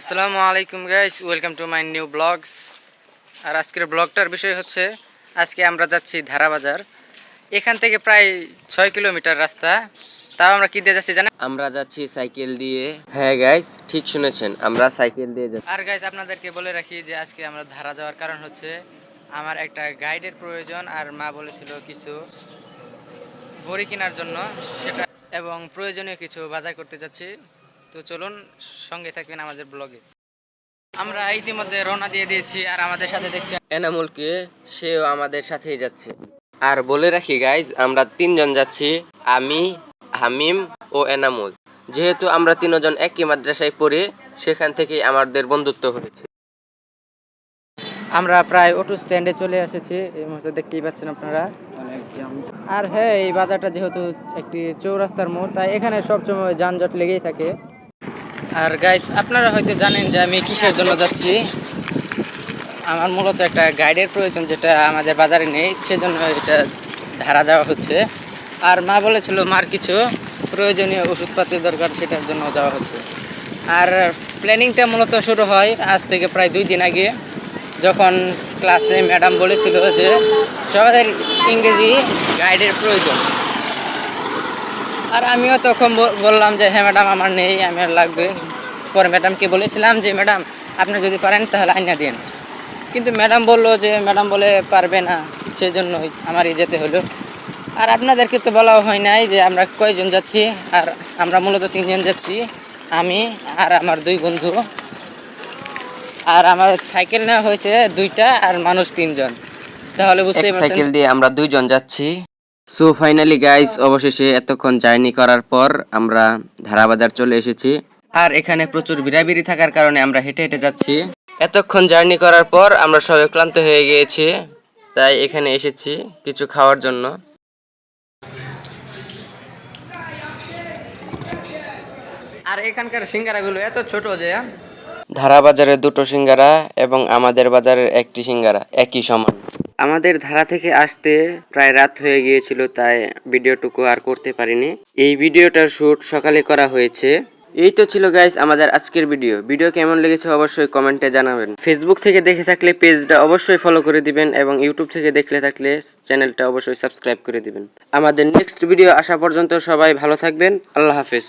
আসসালামু আলাইকুম guys welcome to my new blogs আর আজকের ব্লগটার বিষয় হচ্ছে আজকে আমরা যাচ্ছি ধারাবাজার এখান থেকে প্রায় ছয় কিলোমিটার রাস্তা। তাও আমরা কি দিয়ে যাচ্ছি জানেন? আমরা যাচ্ছি সাইকেল দিয়ে। হ্যাঁ গাইস ঠিক শুনেছেন আমরা সাইকেল দিয়ে যাচ্ছি। আর গাইস আপনাদেরকে বলে রাখি যে আজকে আমরা ধারা যাওয়ার কারণ হচ্ছে আমার একটা গাইডের প্রয়োজন আর মা বলেছিল কিছু বড়ি কেনার জন্য সেটা এবং প্রয়োজনীয় কিছু বাজার করতে যাচ্ছি। তো চলুন সঙ্গে থাকবেন আমাদের ব্লগে। আমরা ইতিমধ্যে রওনা দিয়ে দিয়েছি আর আমাদের সাথে দেখছি এনামুলকে, সেও আমাদের সাথেই যাচ্ছে। আর বলে রাখি গাইজ আমরা তিনজন যাচ্ছি, আমি, হামিম ও এনামুল। যেহেতু আমরা তিনজন একই মাদ্রাসায় পড়ি, সেখান থেকেই আমাদের বন্ধুত্ব হয়েছে। আমরা প্রায় অটো স্ট্যান্ডে চলে এসেছি, এই মুহূর্তে দেখতেই পাচ্ছেন আপনারা। আর হ্যাঁ এই বাজারটা যেহেতু একটি চৌরাস্তার মোড়, তাই এখানে সবসময় যানজট লেগেই থাকে। আর গাইস আপনারা হয়তো জানেন যে আমি কিসের জন্য যাচ্ছি। আমার মূলত একটা গাইডের প্রয়োজন যেটা আমাদের বাজারে নেই, সেজন্য এটা ধারা যাওয়া হচ্ছে। আর মা বলেছিল, মার কিছু প্রয়োজনীয় ওষুধপাতির দরকার, সেটার জন্য যাওয়া হচ্ছে। আর প্ল্যানিংটা মূলত শুরু হয় আজ থেকে প্রায় দুই দিন আগে, যখন ক্লাসে ম্যাডাম বলেছিল যে সবাই ইংরেজি গাইডের প্রয়োজন। আর আমিও তখন বল- বললাম যে হ্যাঁ ম্যাডাম আমার নেই আমার লাগবে। পরে ম্যাডামকে বলেছিলাম যে ম্যাডাম আপনি যদি পারেন তাহলে আইনা দিন। কিন্তু ম্যাডাম বলল যে ম্যাডাম বলে পারবে না সেজন্যই আমারই যেতে হলো। আর আপনাদেরকে তো বলাও হয় নাই যে আমরা কয়জন যাচ্ছি আর আমরা মূলত তিনজন যাচ্ছি আমি আর আমার দুই বন্ধু। আর আমার সাইকেল নেওয়া হয়েছে দুইটা আর মানুষ তিনজন। তাহলে বুঝতেই সাইকেল দিয়ে আমরা দুইজন যাচ্ছি। সো ফাইনালি গাইস অবশেষে এতক্ষণ জার্নি করার পর আমরা ধারাবাজার চলে এসেছি। আর এখানে প্রচুর বিড়াবিড়ি থাকার কারণে আমরা হেঁটে হেঁটে যাচ্ছি। এতক্ষণ জার্নি করার পর আমরা সবাই ক্লান্ত হয়ে গিয়েছি, তাই এখানে এসেছি কিছু খাওয়ার জন্য। আর এখানকার সিঙ্গারাগুলো এত ছোট যে ধারা বাজারের দুটো সিঙ্গারা এবং আমাদের বাজারের একটি সিঙ্গারা, একই সমান। আমাদের ধারা থেকে আসতে প্রায় রাত হয়ে গিয়েছিল, তাই ভিডিওটুকু আর করতে পারিনি। এই ভিডিওটার শুট সকালে করা হয়েছে। এই তো ছিল গাইস আমাদের আজকের ভিডিও ভিডিও কেমন লেগেছে অবশ্যই কমেন্টে জানাবেন। ফেসবুক থেকে দেখে থাকলে পেজটা অবশ্যই ফলো করে দিবেন এবং ইউটিউব থেকে দেখলে থাকলে চ্যানেলটা অবশ্যই সাবস্ক্রাইব করে দিবেন। আমাদের নেক্সট ভিডিও আসা পর্যন্ত সবাই ভালো থাকবেন। আল্লাহ হাফেজ।